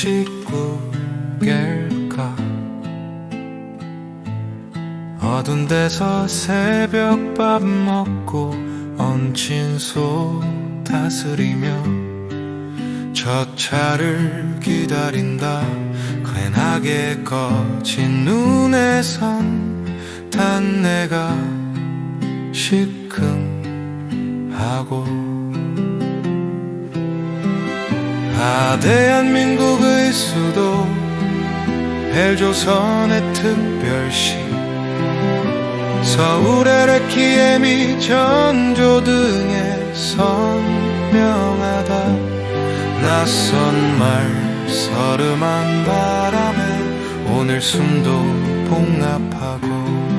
식구일까? 어두운 데서 새벽밥 먹고 얹힌 소 다스리며 저 차를 기다린다. 환하게 꺼진 눈에선 단 내가 시큰하고 아 대한민국의 수도 헬조선의 특별시 서울의 레키엠이 전조 등에 선명하다 낯선 말 서름한 바람에 오늘 숨도 봉합하고